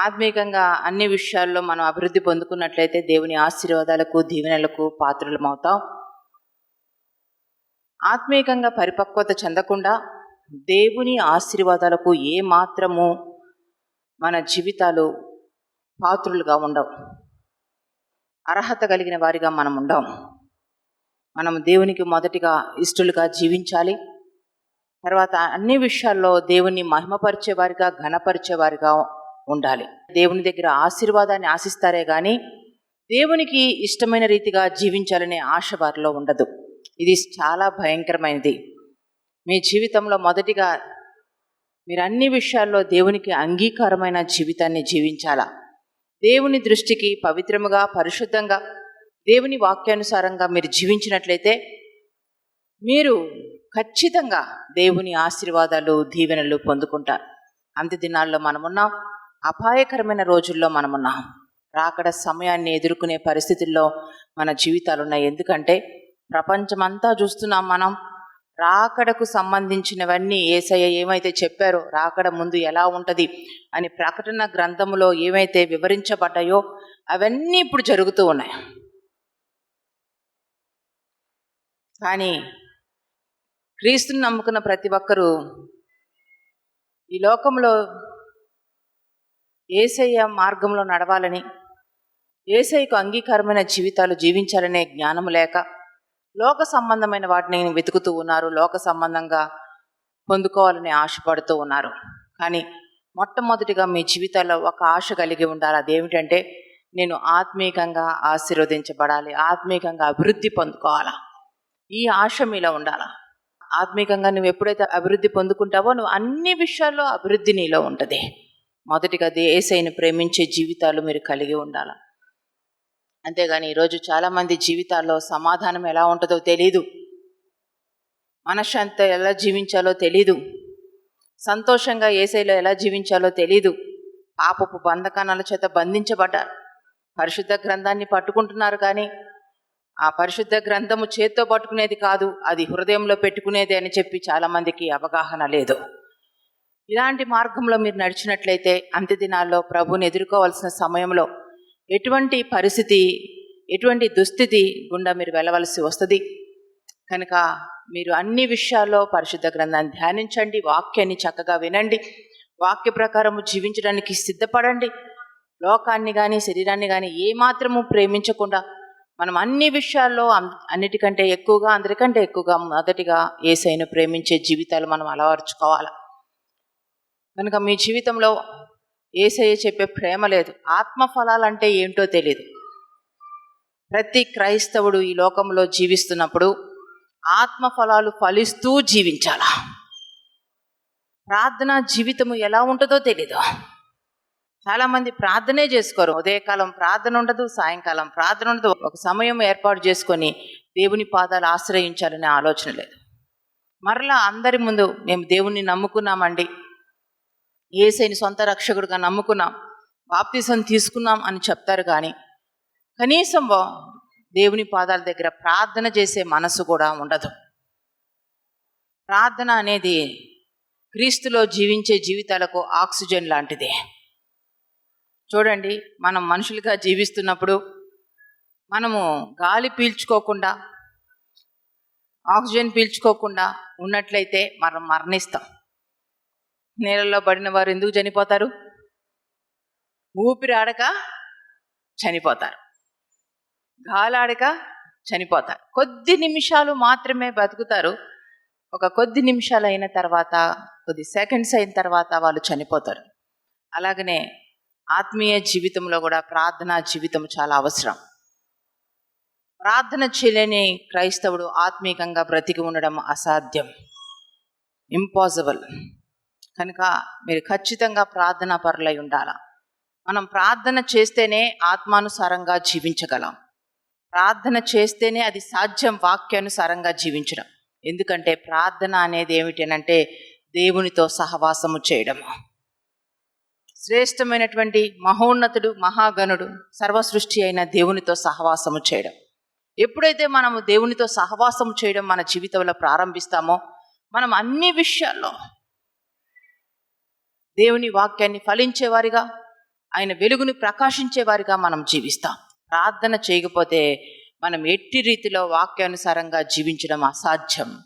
ఆత్మీకంగా అన్ని విషయాల్లో మనం అభివృద్ధి పొందుకున్నట్లయితే దేవుని ఆశీర్వాదాలకు దీవెనలకు పాత్రలమవుతాం. ఆత్మీకంగా పరిపక్వత చెందకుండా దేవుని ఆశీర్వాదాలకు ఏ మాత్రము మన జీవితాలు పాత్రులుగా ఉండవు. అర్హత కలిగిన వారిగా మనం ఉండం. మనం దేవునికి మొదటిగా ఇష్టలుగా జీవించాలి. తర్వాత అన్ని విషయాల్లో దేవుని మహిమపరిచేవారిగా ఘనపరిచేవారిగా ఉండాలి. దేవుని దగ్గర ఆశీర్వాదాన్ని ఆశిస్తారే కానీ దేవునికి ఇష్టమైన రీతిగా జీవించాలనే ఆశ వారిలో ఉండదు. ఇది చాలా భయంకరమైనది. మీ జీవితంలో మొదటిగా మీరు అన్ని విషయాల్లో దేవునికి అంగీకారమైన జీవితాన్ని జీవించాలా? దేవుని దృష్టికి పవిత్రముగా పరిశుద్ధంగా దేవుని వాక్యానుసారంగా మీరు జీవించినట్లయితే మీరు ఖచ్చితంగా దేవుని ఆశీర్వాదాలు దీవెనలు పొందుకుంటారు. అంత్య దినాల్లో మనమున్నాం. అపాయకరమైన రోజుల్లో మనమున్నాం. రాకడ సమయాన్ని ఎదుర్కొనే పరిస్థితుల్లో మన జీవితాలు ఉన్నాయి ఎందుకంటే ప్రపంచమంతా చూస్తున్నాం మనం. రాకడకు సంబంధించినవన్నీ ఏసయ్య ఏమైతే చెప్పారో రాకడ ముందు ఎలా ఉంటుంది అని ప్రకటన గ్రంథములో ఏమైతే వివరించబడ్డాయో అవన్నీ ఇప్పుడు జరుగుతూ ఉన్నాయి. కానీ క్రీస్తుని నమ్ముకున్న ప్రతి ఒక్కరూ ఈ లోకంలో ఏసయ్య మార్గంలో నడవాలని ఏసైకు అంగీకారమైన జీవితాలు జీవించాలనే జ్ఞానం లేక లోక సంబంధమైన వాటిని వెతుకుతూ ఉన్నారు లోక సంబంధంగా పొందుకోవాలని ఆశపడుతూ ఉన్నారు. కానీ మొట్టమొదటిగా మీ జీవితాల్లో ఒక ఆశ కలిగి ఉండాలి. అదేమిటంటే నేను ఆత్మీయంగా ఆశీర్వదించబడాలి ఆత్మీయంగా అభివృద్ధి పొందుకోవాలా. ఈ ఆశ మీలో ఉండాలా? ఆత్మీయంగా నువ్వు ఎప్పుడైతే అభివృద్ధి పొందుకుంటావో నువ్వు అన్ని విషయాల్లో అభివృద్ధి నీలో ఉంటుంది. మొదటిగా ఏసైని ప్రేమించే జీవితాలు మీరు కలిగి ఉండాలి? అంతేగాని ఈరోజు చాలామంది జీవితాల్లో సమాధానం ఎలా ఉంటుందో తెలీదు. మనశ్శాంతి ఎలా జీవించాలో తెలీదు. సంతోషంగా ఏసైలో ఎలా జీవించాలో తెలీదు. పాపపు బంధకానాల చేత బంధించబడ్డారు. పరిశుద్ధ గ్రంథాన్ని పట్టుకుంటున్నారు కానీ ఆ పరిశుద్ధ గ్రంథము చేత్తో పట్టుకునేది కాదు అది హృదయంలో పెట్టుకునేది అని చెప్పి చాలామందికి అవగాహన లేదు. ఇలాంటి మార్గంలో మీరు నడిచినట్లయితే అంత్య దినాల్లో ప్రభుని ఎదుర్కోవాల్సిన సమయంలో ఎటువంటి పరిస్థితి ఎటువంటి దుస్థితి గుండా మీరు వెళ్ళవలసి వస్తుంది? కనుక మీరు అన్ని విషయాల్లో పరిశుద్ధ గ్రంథాన్ని ధ్యానించండి వాక్యాన్ని చక్కగా వినండి వాక్య ప్రకారము జీవించడానికి సిద్ధపడండి. లోకాన్ని కానీ శరీరాన్ని కానీ ఏమాత్రము ప్రేమించకుండా మనం అన్ని విషయాల్లో అన్- అన్నిటికంటే ఎక్కువగా అందరికంటే ఎక్కువగా మొదటిగా ఏసైను ప్రేమించే జీవితాలు మనం అలవర్చుకోవాలి? కనుక మీ జీవితంలో ఏసయ్య చెప్పే ప్రేమ లేదు. ఆత్మ అంటే ఏంటో తెలియదు ప్రతి క్రైస్తవుడు ఈ లోకంలో జీవిస్తున్నప్పుడు ఆత్మ ఫలాలు ఫలిస్తూ జీవించాల? ప్రార్థన జీవితము ఎలా ఉంటుందో తెలీదు. చాలామంది ప్రార్థనే చేసుకోరు. ఉదయకాలం ప్రార్థన ఉండదు సాయంకాలం ప్రార్థన ఉండదు. ఒక సమయం ఏర్పాటు చేసుకొని దేవుని పాదాలు ఆశ్రయించాలనే ఆలోచన లేదు. మరలా అందరి ముందు మేము దేవుణ్ణి నమ్ముకున్నామండి. ఏసైని సొంత రక్షకుడుగా నమ్ముకున్నాం బాప్తిసం తీసుకున్నాం అని చెప్తారు కానీ కనీసం దేవుని పాదాల దగ్గర ప్రార్థన చేసే మనసు కూడా ఉండదు. ప్రార్థన అనేది క్రీస్తులో జీవించే జీవితాలకు ఆక్సిజన్ లాంటిది. చూడండి మనం మనుషులుగా జీవిస్తున్నప్పుడు మనము గాలి పీల్చుకోకుండా ఆక్సిజన్ పీల్చుకోకుండా ఉన్నట్లయితే మనం మరణిస్తాం. నేలలో పడిన వారు ఎందుకు చనిపోతారు? ఊపిరి ఆడక చనిపోతారు. గాలాడక చనిపోతారు. కొద్ది నిమిషాలు మాత్రమే బతుకుతారు. ఒక కొద్ది నిమిషాలు అయిన తర్వాత కొద్ది సెకండ్స్ అయిన తర్వాత వాళ్ళు చనిపోతారు. అలాగనే ఆత్మీయ జీవితంలో కూడా ప్రార్థనా జీవితం చాలా అవసరం. ప్రార్థన చేయలేని క్రైస్తవుడు ఆత్మీకంగా బ్రతికి ఉండడం అసాధ్యం. ఇంపాసిబుల్. కనుక మీరు ఖచ్చితంగా ప్రార్థనా పరులై ఉండాల? మనం ప్రార్థన చేస్తేనే ఆత్మానుసారంగా జీవించగలం. ప్రార్థన చేస్తేనే అది సాధ్యం వాక్యానుసారంగా జీవించడం. ఎందుకంటే ప్రార్థన అనేది ఏమిటనంటే దేవునితో సహవాసము చేయడము. శ్రేష్టమైనటువంటి మహోన్నతుడు మహాగణుడు సర్వసృష్టి అయిన దేవునితో సహవాసము చేయడం. ఎప్పుడైతే మనము దేవునితో సహవాసము చేయడం మన జీవితంలో ప్రారంభిస్తామో మనం అన్ని విషయాల్లో దేవుని వాక్యాన్ని ఫలించేవారిగా ఆయన వెలుగుని ప్రకాశించేవారిగా మనం జీవిస్తాం. ప్రార్థన చేయకపోతే మనం ఎట్టి రీతిలో వాక్యానుసారంగా జీవించడం అసాధ్యం.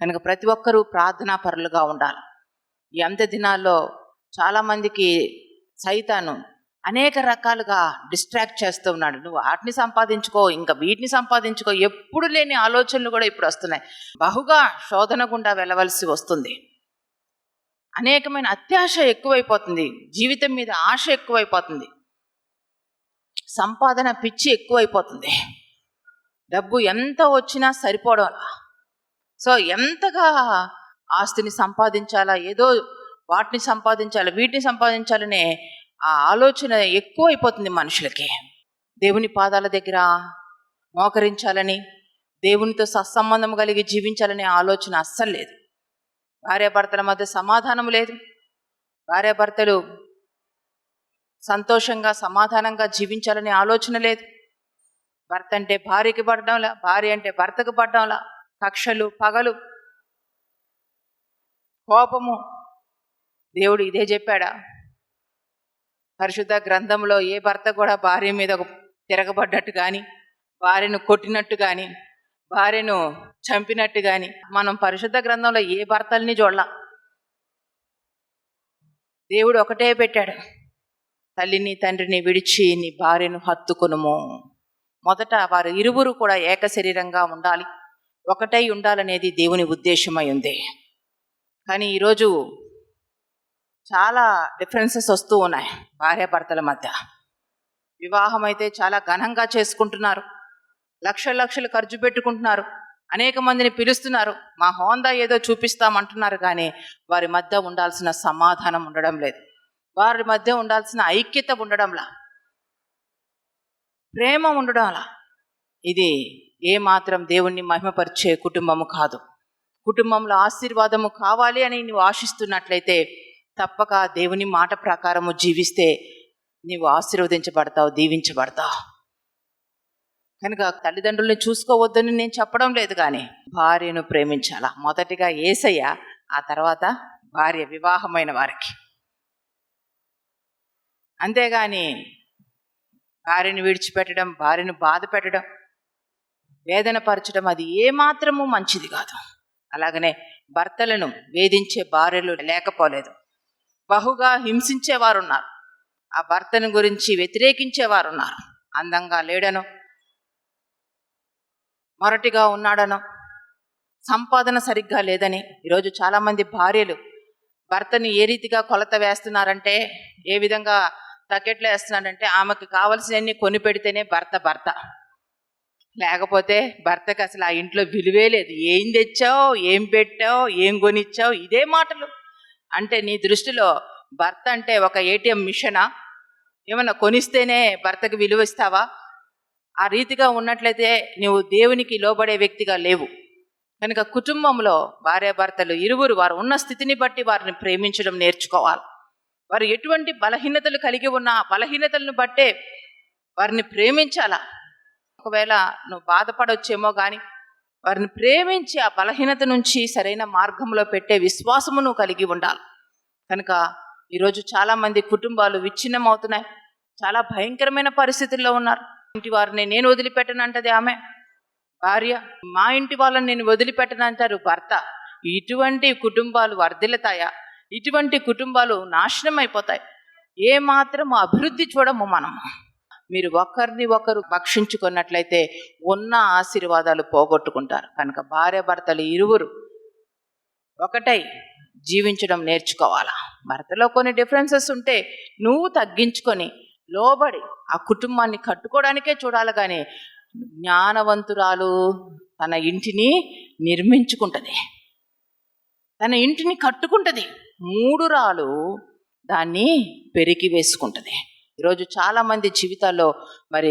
కనుక ప్రతి ఒక్కరూ ప్రార్థనా పరులుగా ఉండాలి. ఈ అంత దినాల్లో చాలామందికి సైతాను అనేక రకాలుగా డిస్ట్రాక్ట్ చేస్తూ ఉన్నాడు. నువ్వు వాటిని సంపాదించుకో ఇంకా వీటిని సంపాదించుకో ఎప్పుడు లేని ఆలోచనలు కూడా ఇప్పుడు వస్తున్నాయి. బహుగా శోధన గుండా వెళ్ళవలసి వస్తుంది. అనేకమైన అత్యాశ ఎక్కువైపోతుంది. జీవితం మీద ఆశ ఎక్కువైపోతుంది. సంపాదన పిచ్చి ఎక్కువైపోతుంది. డబ్బు ఎంత వచ్చినా సరిపోవడం సో ఎంతగా ఆస్తిని సంపాదించాలా ఏదో వాటిని సంపాదించాలి వీటిని సంపాదించాలనే ఆ ఆలోచన ఎక్కువైపోతుంది మనుషులకి. దేవుని పాదాల దగ్గర మోకరించాలని దేవునితో సత్సంబంధం కలిగి జీవించాలనే ఆలోచన అస్సలు లేదు. భార్యాభర్తల మధ్య సమాధానం లేదు. భార్యాభర్తలు సంతోషంగా సమాధానంగా జీవించాలనే ఆలోచన లేదు. భర్త అంటే భార్యకి పడడంలా భార్య అంటే భర్తకు పడ్డంలా కక్షలు పగలు కోపము. దేవుడు ఇదే చెప్పాడా? పరిశుద్ధ గ్రంథంలో ఏ భర్త కూడా భార్య మీద తిరగబడ్డట్టు కానీ భార్యను కొట్టినట్టు కానీ భార్యను చంపినట్టు కానీ మనం పరిశుద్ధ గ్రంథంలో ఏ భర్తల్ని చూడలా. దేవుడు ఒకటే పెట్టాడు. తల్లిని తండ్రిని విడిచి నీ భార్యను హత్తుకునుము. మొదట వారు ఇరువురు కూడా ఏక శరీరంగా ఉండాలి. ఒకటై ఉండాలనేది దేవుని ఉద్దేశమై ఉంది. కానీ ఈరోజు చాలా డిఫరెన్సెస్ వస్తూ ఉన్నాయి భార్యాభర్తల మధ్య. వివాహం అయితే చాలా ఘనంగా చేసుకుంటున్నారు. లక్ష లక్షలు ఖర్చు పెట్టుకుంటున్నారు. అనేక మందిని పిలుస్తున్నారు. మా హోందా ఏదో చూపిస్తామంటున్నారు కానీ వారి మధ్య ఉండాల్సిన సమాధానం ఉండడం లేదు. వారి మధ్య ఉండాల్సిన ఐక్యత ఉండడంలా. ప్రేమ ఉండడంలా. ఇది ఏ మాత్రం దేవుణ్ణి మహిమపరిచే కుటుంబము కాదు. కుటుంబంలో ఆశీర్వాదము కావాలి అని నువ్వు ఆశిస్తున్నట్లయితే తప్పక దేవుని మాట ప్రకారము జీవిస్తే నీవు ఆశీర్వదించబడతావు దీవించబడతావు. కనుక తల్లిదండ్రుల్ని చూసుకోవద్దని నేను చెప్పడం లేదు కానీ భార్యను ప్రేమించాలా? మొదటిగా ఏసయ్య ఆ తర్వాత భార్య వివాహమైన వారికి. అంతేగాని భార్యను విడిచిపెట్టడం భార్యను బాధ పెట్టడం వేదన పరచడం అది ఏమాత్రము మంచిది కాదు. అలాగనే భర్తలను వేధించే భార్యలు లేకపోలేదు. బహుగా హింసించేవారు ఉన్నారు ఆ భర్తను గురించి వ్యతిరేకించేవారు ఉన్నారు అందంగా లేడను మొరటిగా ఉన్నాడనో. సంపాదన సరిగ్గా లేదని. ఈరోజు చాలామంది భార్యలు భర్తని ఏ రీతిగా కొలత వేస్తున్నారంటే ఏ విధంగా తగ్గట్లు వేస్తున్నారంటే ఆమెకు కావలసినవన్నీ కొని పెడితేనే భర్త భర్త. లేకపోతే భర్తకి అసలు ఆ ఇంట్లో విలువే లేదు. ఏం తెచ్చావు? ఏం పెట్టావు? ఏం కొనిచ్చావు? ఇదే మాటలు. అంటే నీ దృష్టిలో భర్త అంటే ఒక ఏటీఎం మిషనా? ఏమన్నా కొనిస్తేనే భర్తకు విలువ ఇస్తావా? ఆ రీతిగా ఉన్నట్లయితే నువ్వు దేవునికి లోబడే వ్యక్తిగా లేవు. కనుక కుటుంబంలో భార్యాభర్తలు ఇరువురు వారు ఉన్న స్థితిని బట్టి వారిని ప్రేమించడం నేర్చుకోవాలి. వారు ఎటువంటి బలహీనతలు కలిగి ఉన్న ఆ బలహీనతలను బట్టే వారిని ప్రేమించాలా? ఒకవేళ నువ్వు బాధపడొచ్చేమో కానీ వారిని ప్రేమించి ఆ బలహీనత నుంచి సరైన మార్గంలో పెట్టే విశ్వాసము నువ్వు కలిగి ఉండాలి. కనుక ఈరోజు చాలామంది కుటుంబాలు విచ్ఛిన్నం అవుతున్నాయి చాలా భయంకరమైన పరిస్థితుల్లో ఉన్నారు. ఇంటి వారిని నేను వదిలిపెట్టనంటది ఆమె. భార్య మా ఇంటి వాళ్ళని నేను వదిలిపెట్టనంటారు భర్త. ఇటువంటి కుటుంబాలు వర్ధిల్లుతాయా? ఇటువంటి కుటుంబాలు నాశనం అయిపోతాయి ఏ మాత్రం అభివృద్ధి చూడము మనం మీరు ఒకరిని ఒకరు భక్షించుకున్నట్లయితే ఉన్న ఆశీర్వాదాలు పోగొట్టుకుంటారు. కనుక భార్య భర్తలు ఇరువురు ఒకటై జీవించడం నేర్చుకోవాలా? భర్తలో కొన్ని డిఫరెన్సెస్ ఉంటే నువ్వు తగ్గించుకొని లోబడి ఆ కుటుంబాన్ని కట్టుకోవడానికే చూడాలి కానీ జ్ఞానవంతురాలు తన ఇంటిని నిర్మించుకుంటుంది. తన ఇంటిని కట్టుకుంటుంది. మూడు రాలు దాన్ని పెరిగి వేసుకుంటుంది. ఈరోజు చాలామంది జీవితాల్లో మరి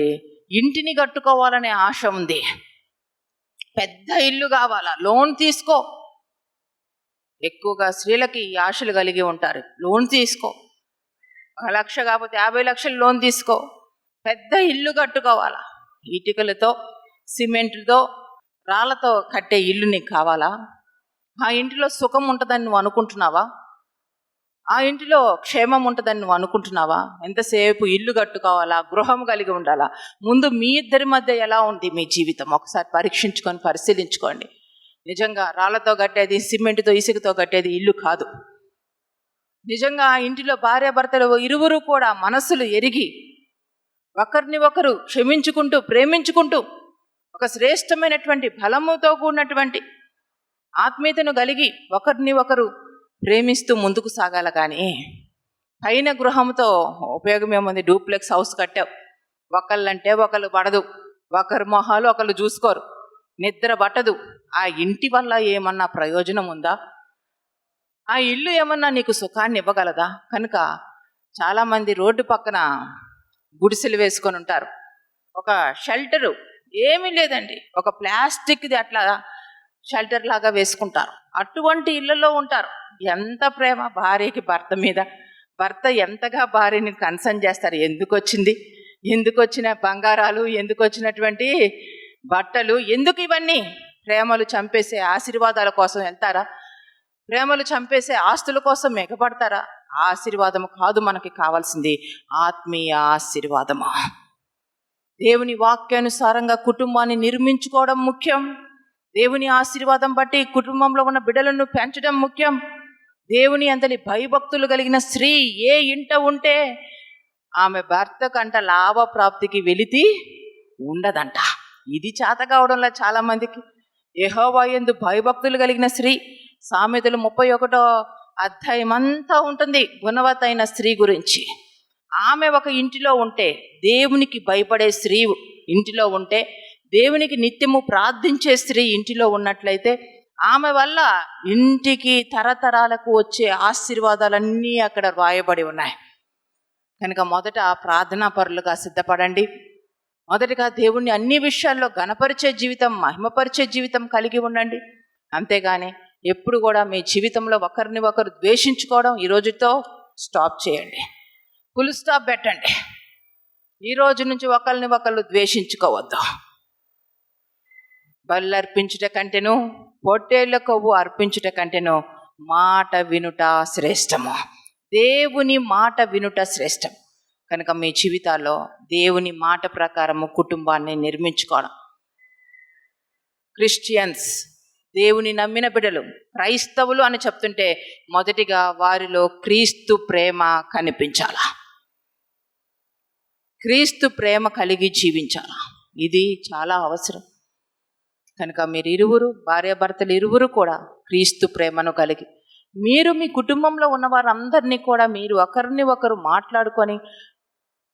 ఇంటిని కట్టుకోవాలనే ఆశ ఉంది. పెద్ద ఇల్లు కావాలా? లోన్ తీసుకో. ఎక్కువగా స్త్రీలకి ఈ ఆశలు కలిగి ఉంటారు. లోన్ తీసుకో. లక్ష కాకపోతే యాభై లక్షలు లోన్ తీసుకో. పెద్ద ఇల్లు కట్టుకోవాలా? ఇటుకలతో సిమెంట్తో రాళ్ళతో కట్టే ఇల్లు నీకు కావాలా? ఆ ఇంటిలో సుఖం ఉంటుందని నువ్వు అనుకుంటున్నావా? ఆ ఇంటిలో క్షేమం ఉంటుందని నువ్వు అనుకుంటున్నావా? ఎంతసేపు ఇల్లు కట్టుకోవాలా? గృహం కలిగి ఉండాలా? ముందు మీ ఇద్దరి మధ్య ఎలా ఉంది మీ జీవితం? ఒకసారి పరీక్షించుకొని పరిశీలించుకోండి. నిజంగా రాళ్ళతో కట్టేది సిమెంట్తో ఇసుకతో కట్టేది ఇల్లు కాదు. నిజంగా ఆ ఇంటిలో భార్యాభర్తలు ఇరువురు కూడా మనస్సులు ఎరిగి ఒకరిని ఒకరు క్షమించుకుంటూ ప్రేమించుకుంటూ ఒక శ్రేష్టమైనటువంటి బలముతో కూడినటువంటి ఆత్మీయతను కలిగి ఒకరిని ఒకరు ప్రేమిస్తూ ముందుకు సాగాల కానీ పైన గృహంతో ఉపయోగం ఏముంది? Duplex house కట్టావు. ఒకళ్ళంటే ఒకళ్ళు పడదు. ఒకరి మొహాలు ఒకళ్ళు చూసుకోరు. నిద్ర పట్టదు. ఆ ఇంటి వల్ల ఏమన్నా ప్రయోజనం ఉందా? ఆ ఇల్లు ఏమన్నా నీకు సుఖాన్ని ఇవ్వగలదా? కనుక చాలామంది రోడ్డు పక్కన గుడిసెలు వేసుకొని ఉంటారు. ఒక షెల్టరు ఏమీ లేదండి. ఒక ప్లాస్టిక్ది అట్లా షెల్టర్ లాగా వేసుకుంటారు. అటువంటి ఇళ్ళల్లో ఉంటారు. ఎంత ప్రేమ భార్యకి భర్త మీద. భర్త ఎంతగా భార్యని కన్సర్న్ చేస్తారు? ఎందుకు వచ్చింది ఎందుకు వచ్చిన బంగారాలు? ఎందుకు వచ్చినటువంటి బట్టలు? ఎందుకు ఇవన్నీ? ప్రేమలు చంపేసే ఆశీర్వాదాల కోసం వెళ్తారా? ప్రేమలు చంపేసే ఆస్తుల కోసం ఎగబడతారా? ఆ ఆశీర్వాదము కాదు మనకి కావాల్సింది. ఆత్మీయ ఆశీర్వాదము? దేవుని వాక్యానుసారంగా కుటుంబాన్ని నిర్మించుకోవడం ముఖ్యం. దేవుని ఆశీర్వాదం బట్టి కుటుంబంలో ఉన్న బిడ్డలను పెంచడం ముఖ్యం. దేవుని అంతటి భయభక్తులు కలిగిన స్త్రీ ఏ ఇంట ఉంటే ఆమె భర్త కంట లాభ ప్రాప్తికి ఉండదంట. ఇది చేత కావడంలో చాలామందికి మందికి యెహోవా భయభక్తులు కలిగిన స్త్రీ సామెతలు ముప్పై ఒకటో అధ్యాయం అంతా ఉంటుంది గుణవతైన స్త్రీ గురించి. ఆమె ఒక ఇంటిలో ఉంటే దేవునికి భయపడే స్త్రీ ఇంటిలో ఉంటే దేవునికి నిత్యము ప్రార్థించే స్త్రీ ఇంటిలో ఉన్నట్లయితే ఆమె వల్ల ఇంటికి తరతరాలకు వచ్చే ఆశీర్వాదాలన్నీ అక్కడ వాయబడి ఉన్నాయి. కనుక మొదట ప్రార్థనా పరులుగా సిద్ధపడండి. మొదటిగా దేవుణ్ణి అన్ని విషయాల్లో గణపరిచే జీవితం మహిమపరిచే జీవితం కలిగి ఉండండి. అంతేగాని ఎప్పుడు కూడా మీ జీవితంలో ఒకరిని ఒకరు ద్వేషించుకోవడం ఈ రోజుతో స్టాప్ చేయండి. ఫుల్ స్టాప్ పెట్టండి. ఈ రోజు నుంచి ఒకరిని ఒకళ్ళు ద్వేషించుకోవద్దు. బళ్ళు అర్పించుట కంటేను పొట్టేళ్ళ కొవ్వు అర్పించుట కంటేను మాట వినుట శ్రేష్టము. దేవుని మాట వినుట శ్రేష్టం. కనుక మీ జీవితాల్లో దేవుని మాట ప్రకారము కుటుంబాన్ని నిర్మించుకోవడం. క్రిస్టియన్స్ దేవుని నమ్మిన బిడ్డలు క్రైస్తవులు అని చెప్తుంటే మొదటిగా వారిలో క్రీస్తు ప్రేమ కనిపించాలా? క్రీస్తు ప్రేమ కలిగి జీవించాలా? ఇది చాలా అవసరం. కనుక మీరు ఇరువురు భార్యాభర్తలు ఇరువురు కూడా క్రీస్తు ప్రేమను కలిగి మీరు మీ కుటుంబంలో ఉన్న వారందరినీ కూడా మీరు ఒకరిని ఒకరు మాట్లాడుకొని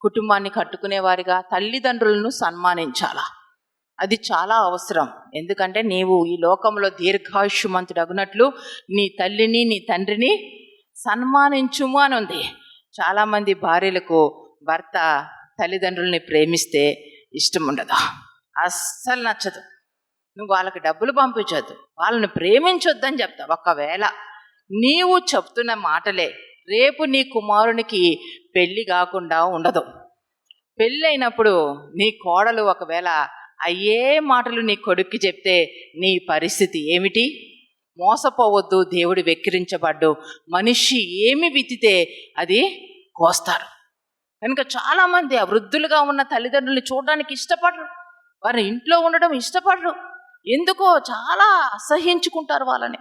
కుటుంబాన్ని కట్టుకునేవారిగా తల్లిదండ్రులను సన్మానించాలా? అది చాలా అవసరం. ఎందుకంటే నీవు ఈ లోకంలో దీర్ఘాయుష్మంతుడు అగునట్లు నీ తల్లిని నీ తండ్రిని సన్మానించుము అని ఉంది చాలామంది భార్యలకు భర్త తల్లిదండ్రుల్ని ప్రేమిస్తే ఇష్టం ఉండదు అస్సలు నచ్చదు. నువ్వు వాళ్ళకి డబ్బులు పంపించొద్దు. వాళ్ళని ప్రేమించొద్దని చెప్తా ఒకవేళ నీవు చెప్తున్న మాటలే రేపు నీ కుమారునికి పెళ్ళి కాకుండా ఉండదు. పెళ్ళి అయినప్పుడు నీ కోడలు ఒకవేళ అయ్యే మాటలు నీ కొడుక్కి చెప్తే నీ పరిస్థితి ఏమిటి? మోసపోవద్దు దేవుడు వెక్కిరించబడ్డు. మనిషి ఏమి విత్తితే అది కోస్తారు. కనుక చాలామంది ఆ వృద్ధులుగా ఉన్న తల్లిదండ్రుల్ని చూడడానికి ఇష్టపడరు. వారి ఇంట్లో ఉండడం ఇష్టపడరు. ఎందుకో చాలా అసహ్యించుకుంటారు వాళ్ళని.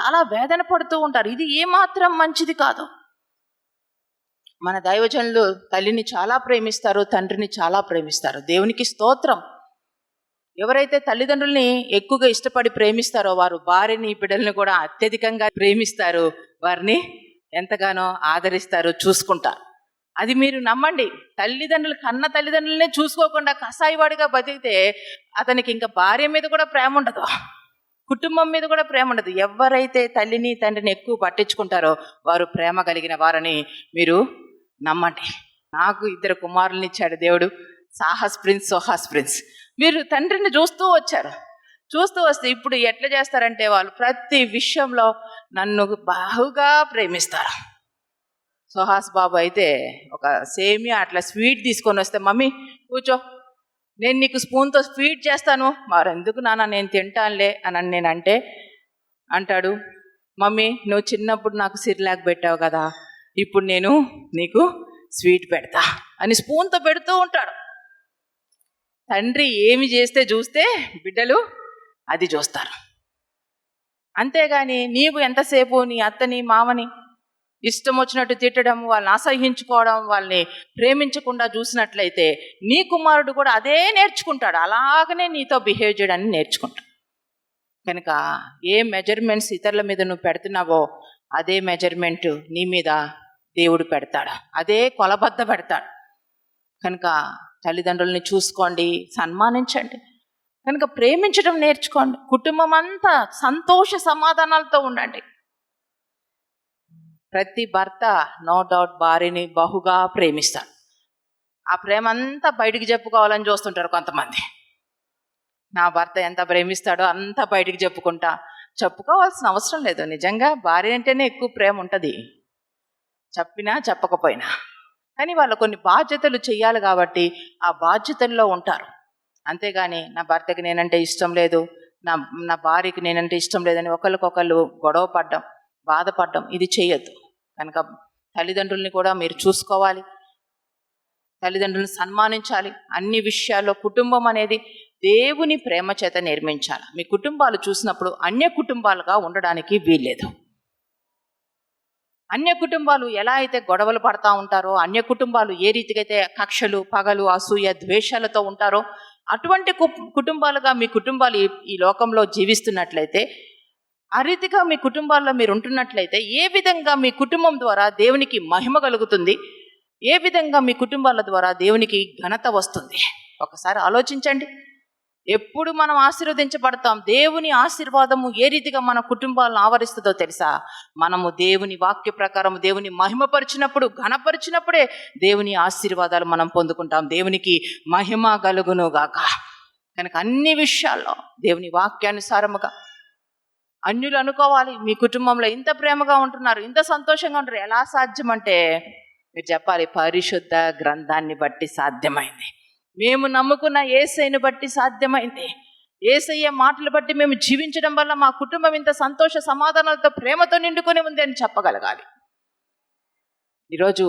చాలా వేదన పడుతూ ఉంటారు. ఇది ఏమాత్రం మంచిది కాదు. మన దైవజనులు తల్లిని చాలా ప్రేమిస్తారు తండ్రిని చాలా ప్రేమిస్తారు. దేవునికి స్తోత్రం. ఎవరైతే తల్లిదండ్రుల్ని ఎక్కువగా ఇష్టపడి ప్రేమిస్తారో వారు భార్యని బిడ్డల్ని కూడా అత్యధికంగా ప్రేమిస్తారు. వారిని ఎంతగానో ఆదరిస్తారు చూసుకుంటారు అది మీరు నమ్మండి. తల్లిదండ్రులు కన్న తల్లిదండ్రులనే చూసుకోకుండా కసాయివాడిగా బతికితే అతనికి ఇంకా భార్య మీద కూడా ప్రేమ ఉండదు. కుటుంబం మీద కూడా ప్రేమ ఉండదు. ఎవరైతే తల్లిని తండ్రిని ఎక్కువ పట్టించుకుంటారో వారు ప్రేమ కలిగిన వారని మీరు నమ్మండి. నాకు ఇద్దరు కుమారుల్ని ఇచ్చాడు దేవుడు. Sahas Prince Sohas Prince. మీరు తండ్రిని చూస్తూ వచ్చారు. చూస్తూ వస్తే ఇప్పుడు ఎట్లా చేస్తారంటే వాళ్ళు ప్రతి విషయంలో నన్ను బాగా ప్రేమిస్తారు. సుహాస్ బాబు అయితే ఒక సేమియా అట్లా స్వీట్ తీసుకొని వస్తే మమ్మీ కూర్చో. నేను నీకు స్పూన్తో స్వీట్ చేస్తాను. మరి ఎందుకు నాన్న నేను తింటానులే అని నేను అంటే అంటాడు. మమ్మీ నువ్వు చిన్నప్పుడు నాకు సిరిలాక్ పెట్టావు కదా. ఇప్పుడు నేను నీకు స్వీట్ పెడతా అని స్పూన్తో పెడుతూ ఉంటాడు. తండ్రి ఏమి చేస్తే చూస్తే బిడ్డలు అది చూస్తారు. అంతేగాని నీవు ఎంతసేపు నీ అత్తని మామని ఇష్టం వచ్చినట్టు తిట్టడం వాళ్ళని అసహించుకోవడం వాళ్ళని ప్రేమించకుండా చూసినట్లయితే నీ కుమారుడు కూడా అదే నేర్చుకుంటాడు. అలాగనే నీతో బిహేవ్ చేయడాన్ని నేర్చుకుంటాడు. కనుక ఏ మెజర్మెంట్స్ ఇతరుల మీద నువ్వు పెడుతున్నావో అదే మెజర్మెంట్ నీ మీద దేవుడు పెడతాడు. అదే కొలబద్ద పెడతాడు. కనుక తల్లిదండ్రుల్ని చూసుకోండి సన్మానించండి. కనుక ప్రేమించడం నేర్చుకోండి. కుటుంబం అంతా సంతోష సమాధానాలతో ఉండండి. ప్రతి భర్త నో డౌట్ భార్యని బహుగా ప్రేమిస్తాడు. ఆ ప్రేమ అంతా బయటికి చెప్పుకోవాలని చూస్తుంటారు కొంతమంది. నా భర్త ఎంత ప్రేమిస్తాడో అంత బయటికి చెప్పుకుంటా. చెప్పుకోవాల్సిన అవసరం లేదు. నిజంగా భార్య అంటేనే ఎక్కువ ప్రేమ ఉంటుంది. చెప్పినా చెప్పకపోయినా. కానీ వాళ్ళు కొన్ని బాధ్యతలు చేయాలి కాబట్టి ఆ బాధ్యతల్లో ఉంటారు. అంతేగాని నా భర్తకి నేనంటే ఇష్టం లేదు నా నా భార్యకి నేనంటే ఇష్టం లేదని ఒకరికొకళ్ళు గొడవ పడ్డం బాధపడ్డం ఇది చేయొద్దు కనుక తల్లిదండ్రుల్ని కూడా మీరు చూసుకోవాలి. తల్లిదండ్రులను సన్మానించాలి. అన్ని విషయాల్లో కుటుంబం అనేది దేవుని ప్రేమ చేత నిర్మించాలి. మీ కుటుంబాలు చూసినప్పుడు అన్య కుటుంబాలుగా ఉండడానికి వీల్లేదు. అన్య కుటుంబాలు ఎలా అయితే గొడవలు పడతా ఉంటారో అన్య కుటుంబాలు ఏ రీతిగా అయితే కక్షలు పగలు అసూయ ద్వేషాలతో ఉంటారో అటువంటి కుటుంబాలుగా మీ కుటుంబాలు ఈ- ఈ లోకంలో జీవిస్తున్నట్లయితే ఆ రీతిగా మీ కుటుంబాల్లో మీరు ఉంటున్నట్లయితే ఏ విధంగా మీ కుటుంబం ద్వారా దేవునికి మహిమ కలుగుతుంది? ఏ విధంగా మీ కుటుంబాల ద్వారా దేవునికి ఘనత వస్తుంది? ఒకసారి ఆలోచించండి. ఎప్పుడు మనం ఆశీర్వదించబడతాం? దేవుని ఆశీర్వాదము ఏ రీతిగా మన కుటుంబాలను ఆవరిస్తుందో తెలుసా? మనము దేవుని వాక్య ప్రకారం దేవుని మహిమపరిచినప్పుడు ఘనపరిచినప్పుడే దేవుని ఆశీర్వాదాలు మనం పొందుకుంటాం. దేవునికి మహిమ కలుగును గాక. కనుక అన్ని విషయాల్లో దేవుని వాక్యానుసారముగా అన్యులు అనుకోవాలి. మీ కుటుంబంలో ఇంత ప్రేమగా ఉంటున్నారు ఇంత సంతోషంగా ఉంటారు ఎలా సాధ్యం అంటే మీరు చెప్పాలి పరిశుద్ధ గ్రంథాన్ని బట్టి సాధ్యమైంది. మేము నమ్ముకున్న ఏసైని బట్టి సాధ్యమైంది. ఏసయ్య మాటలు బట్టి మేము జీవించడం వల్ల మా కుటుంబం ఇంత సంతోష సమాధానాలతో ప్రేమతో నిండుకొని ఉంది అని చెప్పగలగాలి. ఈరోజు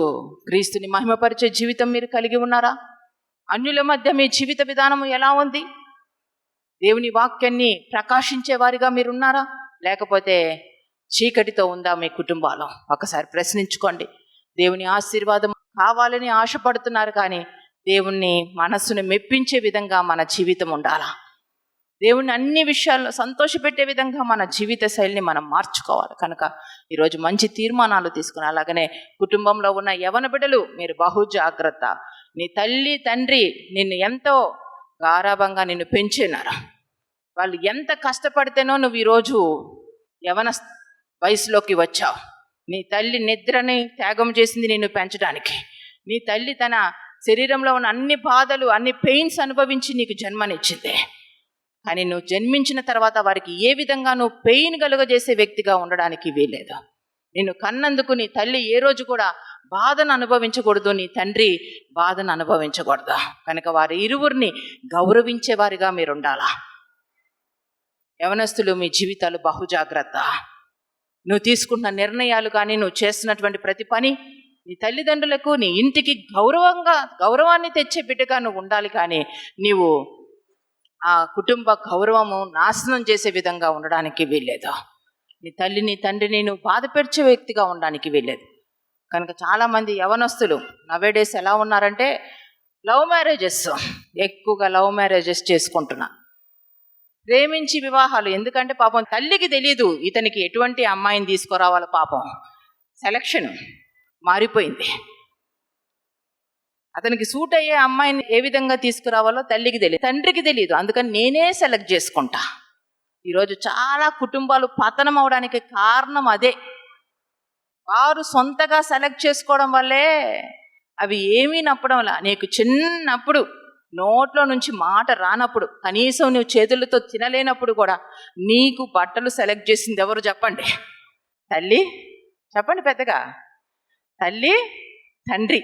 క్రీస్తుని మహిమపరిచే జీవితం మీరు కలిగి ఉన్నారా? అన్యుల మధ్య మీ జీవిత విధానం ఎలా ఉంది? దేవుని వాక్యాన్ని ప్రకాశించే వారిగా మీరు ఉన్నారా? లేకపోతే చీకటితో ఉందా మీ కుటుంబాలు? ఒకసారి ప్రశ్నించుకోండి. దేవుని ఆశీర్వాదం కావాలని ఆశపడుతున్నారు కానీ దేవుణ్ణి మనస్సును మెప్పించే విధంగా మన జీవితం ఉండాలా? దేవుని అన్ని విషయాల్లో సంతోషపెట్టే విధంగా మన జీవిత శైలిని మనం మార్చుకోవాలి. కనుక ఈరోజు మంచి తీర్మానాలు తీసుకుని అలాగనే కుటుంబంలో ఉన్న యవన బిడ్డలు మీరు బహు జాగ్రత్త. నీ తల్లి తండ్రి నిన్ను ఎంతో గారాభంగా నిన్ను పెంచినారు. వాళ్ళు ఎంత కష్టపడితేనో నువ్వు ఈరోజు యవన వయసులోకి వచ్చావు. నీ తల్లి నిద్రని త్యాగం చేసింది నిన్ను పెంచడానికి. నీ తల్లి తన శరీరంలో ఉన్న అన్ని బాధలు అన్ని పెయిన్స్ అనుభవించి నీకు జన్మనిచ్చింది. కానీ నువ్వు జన్మించిన తర్వాత వారికి ఏ విధంగా నువ్వు పెయిన్ కలుగజేసే వ్యక్తిగా ఉండడానికి వీలేదు నిన్ను కన్నందుకు నీ తల్లి ఏ రోజు కూడా బాధను అనుభవించకూడదు నీ తండ్రి బాధను అనుభవించకూడదు. కనుక వారి ఇరువురిని గౌరవించేవారిగా మీరు ఉండాలా యవనస్తులు మీ జీవితాలు బహుజాగ్రత్త. నువ్వు తీసుకున్న నిర్ణయాలు కానీ నువ్వు చేస్తున్నటువంటి ప్రతి పని నీ తల్లిదండ్రులకు నీ ఇంటికి గౌరవంగా గౌరవాన్ని తెచ్చే బిడ్డగా నువ్వు ఉండాలి కానీ నీవు ఆ కుటుంబ గౌరవము నాశనం చేసే విధంగా ఉండడానికి వీల్లేదు. నీ తల్లిని తండ్రిని నువ్వు బాధపెర్చే వ్యక్తిగా ఉండడానికి వీల్లేదు. కనుక చాలామంది యవనస్తులు నవేడేస్ ఎలా ఉన్నారంటే లవ్ మ్యారేజెస్ ఎక్కువగా లవ్ మ్యారేజెస్ చేసుకుంటున్నా. ప్రేమించి వివాహాలు ఎందుకంటే పాపం తల్లికి తెలియదు ఇతనికి ఎటువంటి అమ్మాయిని తీసుకురావాలో పాపం. సెలక్షన్ మారిపోయింది. అతనికి సూట్ అయ్యే అమ్మాయిని ఏ విధంగా తీసుకురావాలో తల్లికి తెలియదు. తండ్రికి తెలియదు. అందుకని నేనే సెలెక్ట్ చేసుకుంటా. ఈరోజు చాలా కుటుంబాలు పతనం అవడానికి కారణం అదే. వారు సొంతగా సెలెక్ట్ చేసుకోవడం వల్లే అవి ఏమీ నప్పడంలా నీకు చిన్నప్పుడు నోట్లో నుంచి మాట రానప్పుడు కనీసం నువ్వు చేతులతో తినలేనప్పుడు కూడా నీకు బట్టలు సెలెక్ట్ చేసింది ఎవరు చెప్పండి? తల్లి? చెప్పండి పెద్దగా. తల్లి తండ్రి.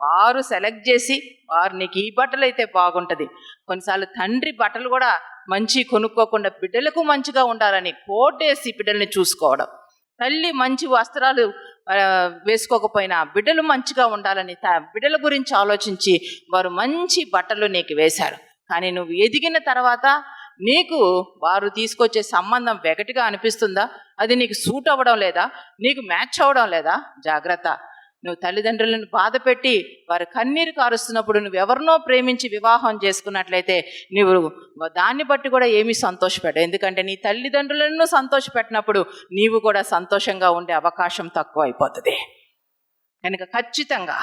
వారు సెలెక్ట్ చేసి వారు నీకు ఈ బట్టలు అయితే బాగుంటుంది. కొన్నిసార్లు తండ్రి బట్టలు కూడా మంచి కొనుక్కోకుండా బిడ్డలకు మంచిగా ఉండాలని కోటేసి బిడ్డల్ని చూసుకోవడం. తల్లి మంచి వస్త్రాలు వేసుకోకపోయినా బిడ్డలు మంచిగా ఉండాలని త- బిడ్డల గురించి ఆలోచించి వారు మంచి బట్టలు నీకు వేశారు. కానీ నువ్వు ఎదిగిన తర్వాత నీకు వారు తీసుకొచ్చే సంబంధం వెగటిగా అనిపిస్తుందా? అది నీకు సూట్ అవ్వడం లేదా? నీకు మ్యాచ్ అవ్వడం లేదా? జాగ్రత్త. నువ్వు తల్లిదండ్రులను బాధ పెట్టి వారి కన్నీరు కారుస్తున్నప్పుడు నువ్వు ఎవరినో ప్రేమించి వివాహం చేసుకున్నట్లయితే నువ్వు దాన్ని బట్టి కూడా ఏమీ సంతోషపెట్ట ఎందుకంటే నీ తల్లిదండ్రులను సంతోషపెట్టినప్పుడు నీవు కూడా సంతోషంగా ఉండే అవకాశం తక్కువ అయిపోతుంది. కనుక ఖచ్చితంగా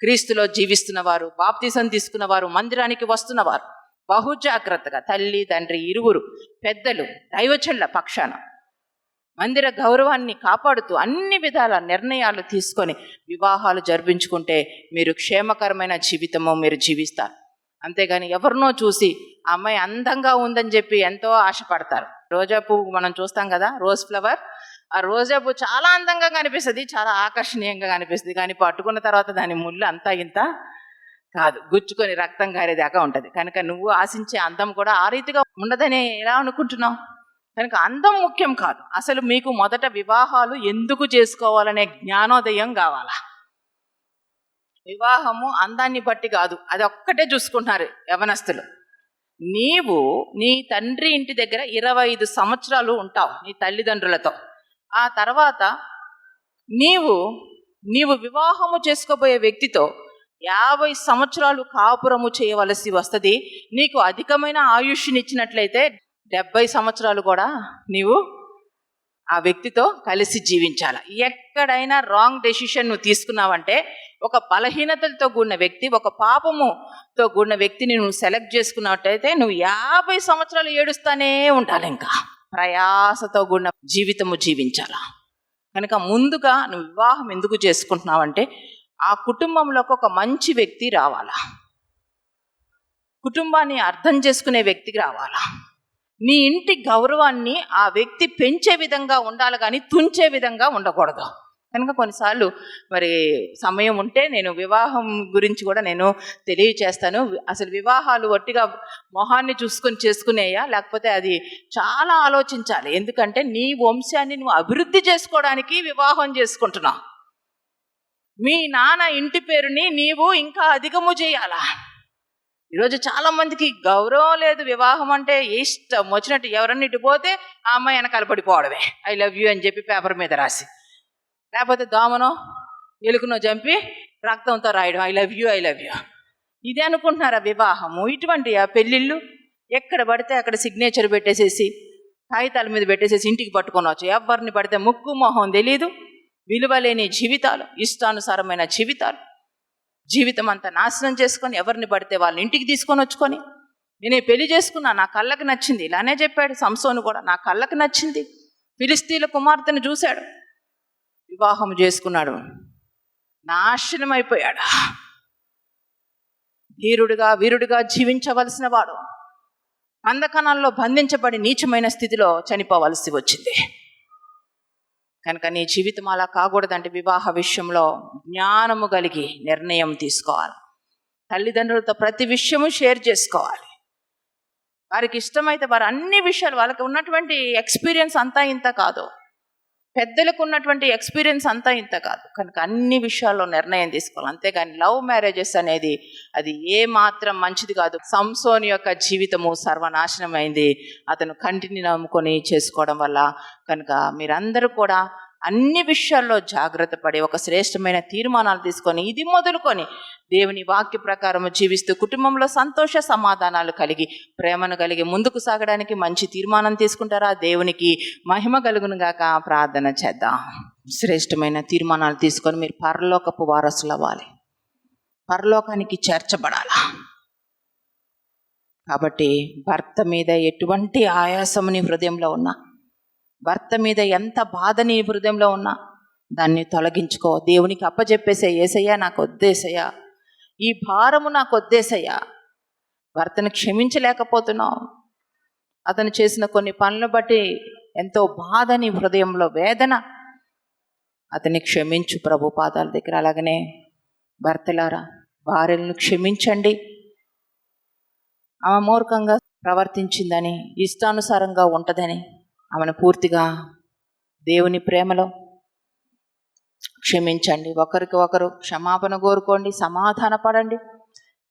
క్రీస్తులో జీవిస్తున్నవారు బాప్తీసం తీసుకున్నవారు మందిరానికి వస్తున్నవారు బహు జాగ్రత్తగా తల్లి తండ్రి ఇరువురు పెద్దలు దైవచల్ల పక్షాన మందిర గౌరవాన్ని కాపాడుతూ అన్ని విధాల నిర్ణయాలు తీసుకొని వివాహాలు జరిపించుకుంటే మీరు క్షేమకరమైన జీవితము మీరు జీవిస్తారు. అంతేగాని ఎవరినో చూసి ఆ అమ్మాయి అందంగా ఉందని చెప్పి ఎంతో ఆశపడతారు. రోజా పువ్వు మనం చూస్తాం కదా రోజ్ ఫ్లవర్. ఆ రోజా పువ్వు చాలా అందంగా కనిపిస్తుంది చాలా ఆకర్షణీయంగా కనిపిస్తుంది. కానీ పట్టుకున్న తర్వాత దాని ముళ్ళు అంతా ఇంత కాదు. గుచ్చుకొని రక్తం కారేదాకా ఉంటుంది. కనుక నువ్వు ఆశించే అందం కూడా ఆ రీతిగా ఉండదని ఎలా అనుకుంటున్నావు? కనుక అందం ముఖ్యం కాదు. అసలు మీకు మొదట వివాహాలు ఎందుకు చేసుకోవాలనే జ్ఞానోదయం కావాలా? వివాహము అందాన్ని బట్టి కాదు. అది ఒక్కటే చూసుకుంటున్నారు యవనస్తులు. నీవు నీ తండ్రి ఇంటి దగ్గర ఇరవై ఐదు సంవత్సరాలు ఉంటావు నీ తల్లిదండ్రులతో. ఆ తర్వాత నీవు నీవు వివాహము చేసుకోబోయే వ్యక్తితో యాభై సంవత్సరాలు కాపురము చేయవలసి వస్తుంది. నీకు అధికమైన ఆయుష్నిచ్చినట్లయితే డెబ్బై సంవత్సరాలు కూడా నీవు ఆ వ్యక్తితో కలిసి జీవించాలి. ఎక్కడైనా రాంగ్ డెసిషన్ నువ్వు తీసుకున్నావంటే ఒక బలహీనతలతో కూడిన వ్యక్తి ఒక పాపముతో కూడిన వ్యక్తిని నువ్వు సెలెక్ట్ చేసుకున్నట్టయితే నువ్వు యాభై సంవత్సరాలు ఏడుస్తానే ఉండాలి ఇంకా. ప్రయాసతో కూడిన జీవితము జీవించాల. కనుక ముందుగా నువ్వు వివాహం ఎందుకు చేసుకుంటున్నావంటే ఆ కుటుంబంలోకి ఒక మంచి వ్యక్తి రావాలా? కుటుంబాన్ని అర్థం చేసుకునే వ్యక్తికి రావాలా? నీ ఇంటి గౌరవాన్ని ఆ వ్యక్తి పెంచే విధంగా ఉండాలి కానీ తుంచే విధంగా ఉండకూడదు. కనుక కొన్నిసార్లు మరి సమయం ఉంటే నేను వివాహం గురించి కూడా నేను తెలియచేస్తాను. అసలు వివాహాలు ఒట్టిగా మొహాన్ని చూసుకొని చేసుకునేయా? లేకపోతే అది చాలా ఆలోచించాలి. ఎందుకంటే నీ వంశాన్ని నువ్వు అభివృద్ధి చేసుకోవడానికి వివాహం చేసుకుంటున్నావు. మీ నాన్న ఇంటి పేరుని నీవు ఇంకా అధికము చేయాలా? ఈరోజు చాలా మందికి గౌరవం లేదు వివాహం అంటే ఇష్టం వచ్చినట్టు ఎవరన్నా ఇటు పోతే ఆ అమ్మాయి వెనకాల పడిపోవడమే. ఐ లవ్ యూ అని చెప్పి పేపర్ మీద రాసి. లేకపోతే దోమనో ఎలుకనో చంపి రక్తంతో రాయడం I love you I love you. ఇదే అనుకుంటున్నారా వివాహము? ఇటువంటి ఆ పెళ్ళిళ్ళు? ఎక్కడ పడితే అక్కడ సిగ్నేచర్ పెట్టేసేసి కాగితాల మీద పెట్టేసేసి ఇంటికి పట్టుకొని వచ్చు ఎవరిని పడితే ముక్కు మొహం తెలీదు. విలువలేని జీవితాలు ఇష్టానుసారమైన జీవితాలు. జీవితం అంతా నాశనం చేసుకొని ఎవరిని పడితే వాళ్ళని ఇంటికి తీసుకొని వచ్చుకొని నేను పెళ్ళి చేసుకున్నా నా కళ్ళకి నచ్చింది. ఇలానే చెప్పాడు సంసోను కూడా నా కళ్ళకి నచ్చింది. ఫిలిస్తీన్ల కుమార్తెను చూశాడు. వివాహం చేసుకున్నాడు. నాశనం అయిపోయాడు ధీరుడిగా వీరుడిగా జీవించవలసిన వాడు. అంధకణాల్లో బంధించబడి నీచమైన స్థితిలో చనిపోవలసి వచ్చింది. కనుక నీ జీవితం అలా కాకూడదంటే వివాహ విషయంలో జ్ఞానము కలిగి నిర్ణయం తీసుకోవాలి. తల్లిదండ్రులతో ప్రతి విషయము షేర్ చేసుకోవాలి. వారికి ఇష్టమైతే వారు అన్ని విషయాలు వాళ్ళకి ఉన్నటువంటి ఎక్స్పీరియన్స్ అంతా ఇంత కాదు. పెద్దలకు ఉన్నటువంటి ఎక్స్పీరియన్స్ అంతా ఇంత కాదు. కనుక అన్ని విషయాల్లో నిర్ణయం తీసుకోవాలి. అంతేగాని లవ్ మ్యారేజెస్ అనేది అది ఏ మాత్రం మంచిది కాదు. సంసోని యొక్క జీవితము సర్వనాశనమైంది. అతను కంటిని నమ్ముకొని చేసుకోవడం వల్ల కనుక మీరందరూ కూడా అన్ని విషయాల్లో జాగ్రత్త పడి ఒక శ్రేష్టమైన తీర్మానాలు తీసుకొని ఇది మొదలుకొని దేవుని వాక్య ప్రకారం జీవిస్తూ కుటుంబంలో సంతోష సమాధానాలు కలిగి ప్రేమను కలిగి ముందుకు సాగడానికి మంచి తీర్మానం తీసుకుంటారా? దేవునికి మహిమ కలుగును గాక ప్రార్థన చేద్దాం. శ్రేష్టమైన తీర్మానాలు తీసుకొని మీరు పరలోకపు వారసులు అవ్వాలి. పరలోకానికి చేర్చబడాలా? కాబట్టి భర్త మీద ఎటువంటి ఆయాసముని హృదయంలో ఉన్నా భర్త మీద ఎంత బాధ నీ హృదయంలో ఉన్నా దాన్ని తొలగించుకో. దేవునికి అప్పచెప్పేసే ఏసయ్యా నాకు వద్దేసయ్యా ఈ భారము నాకు వద్దేసయ్యా భర్తను క్షమించలేకపోతున్నావు. అతను చేసిన కొన్ని పనులు బట్టి ఎంతో బాధ నీ హృదయంలో వేదన. అతన్ని క్షమించు ప్రభు పాదాల దగ్గర. అలాగనే భర్తలారా భార్యలను క్షమించండి. ఆమె మూర్ఖంగా ప్రవర్తించిందని ఇష్టానుసారంగా ఉంటుందని ఆమెను పూర్తిగా దేవుని ప్రేమలో క్షమించండి. ఒకరికి ఒకరు క్షమాపణ కోరుకోండి సమాధాన పడండి.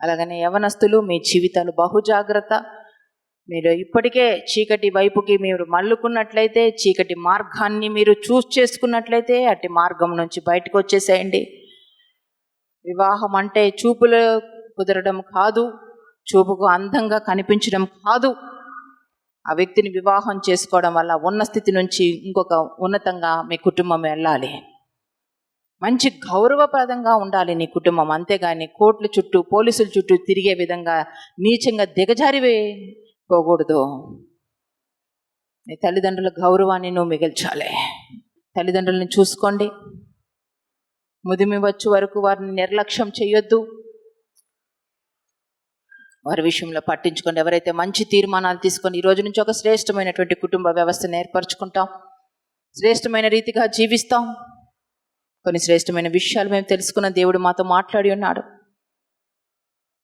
అలాగనే యవనస్తులు మీ జీవితాలు బహు జాగ్రత్త. మీరు ఇప్పటికే చీకటి వైపుకి మీరు మళ్ళుకున్నట్లయితే చీకటి మార్గాన్ని మీరు చూస్ చేసుకున్నట్లయితే అట్టి మార్గం నుంచి బయటకు వచ్చేసేయండి. వివాహం అంటే చూపులు కుదరడం కాదు చూపుకు అందంగా కనిపించడం కాదు. ఆ వ్యక్తిని వివాహం చేసుకోవడం వల్ల ఉన్న స్థితి నుంచి ఇంకొక ఉన్నతంగా మీ కుటుంబం వెళ్ళాలి. మంచి గౌరవప్రదంగా ఉండాలి నీ కుటుంబం. అంతేగాని కోట్ల చుట్టూ పోలీసుల చుట్టూ తిరిగే విధంగా నీచంగా దిగజారివే పోకూడదు. నీ తల్లిదండ్రుల గౌరవాన్ని నువ్వు మిగిల్చాలి. తల్లిదండ్రులను చూసుకోండి. ముదిమి వచ్చే వరకు వారిని నిర్లక్ష్యం చేయొద్దు. వారి విషయంలో పట్టించుకోండి. ఎవరైతే మంచి తీర్మానాలు తీసుకొని ఈ రోజు నుంచి ఒక శ్రేష్టమైనటువంటి కుటుంబ వ్యవస్థను ఏర్పరచుకుంటాం. శ్రేష్టమైన రీతిగా జీవిస్తాం. కొన్ని శ్రేష్టమైన విషయాలు మేము తెలుసుకున్న దేవుడు మాతో మాట్లాడి ఉన్నాడు.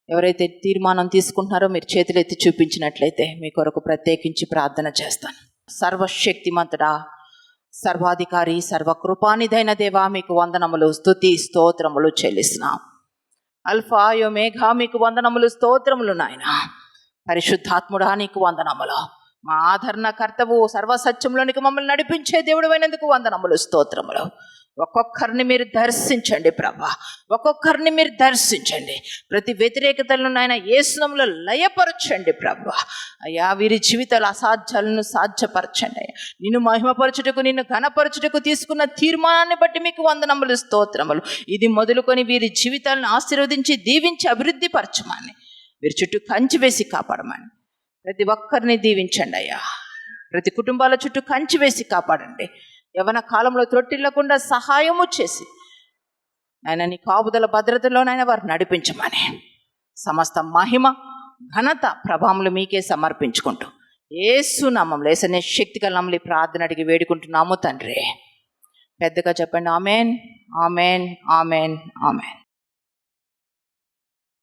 ఎవరైతే తీర్మానం తీసుకుంటున్నారో మీరు చేతులు ఎత్తి చూపించినట్లయితే మీ కొరకు ప్రత్యేకించి ప్రార్థన చేస్తాను. సర్వశక్తిమంతుడా సర్వాధికారి సర్వకృపానిదైన దేవా మీకు వందనములు స్థుతి స్తోత్రములు చెల్లిస్తున్నాం. అల్ఫాయో మేఘా మీకు వందనములు స్తోత్రములు నాయన. పరిశుద్ధాత్ముడా నీకు వందనములు. మా ఆదరణకర్తవు సర్వసత్యంలోనికి మమ్మల్ని నడిపించే దేవుడు అయినందుకు వందనములు స్తోత్రములు. ఒక్కొక్కరిని మీరు దర్శించండి ప్రభా. ఒక్కొక్కరిని మీరు దర్శించండి. ప్రతి వ్యతిరేకతలను నాయన ఏసునంలో లయపరచండి ప్రభా. అయ్యా వీరి జీవితాల అసాధ్యాలను సాధ్యపరచండి అయ్యా. నిన్ను మహిమపరచుటకు నిన్ను ఘనపరచుటకు తీసుకున్న తీర్మానాన్ని బట్టి మీకు వందనములు స్తోత్రములు. ఇది మొదలుకొని వీరి జీవితాలను ఆశీర్వదించి దీవించి అభివృద్ధి పరచమని. వీరి చుట్టూ కంచి వేసి కాపాడమని. ప్రతి ఒక్కరిని దీవించండి అయ్యా. ప్రతి కుటుంబాల చుట్టూ కంచి వేసి కాపాడండి. యవన కాలంలో త్రొట్టిల్లకుండా సహాయము చేసి ఆయన నీ కాపుదల భద్రతలోనైనా వారు నడిపించమని. సమస్త మహిమ ఘనత ప్రభావములు మీకే సమర్పించుకుంటూ ఏసు నామంలో ఏసనే శక్తి కలములు ప్రార్థన అడిగి వేడుకుంటున్నాము తండ్రి. పెద్దగా చెప్పండి ఆమెన్ ఆమెన్ ఆమెన్ ఆమెన్.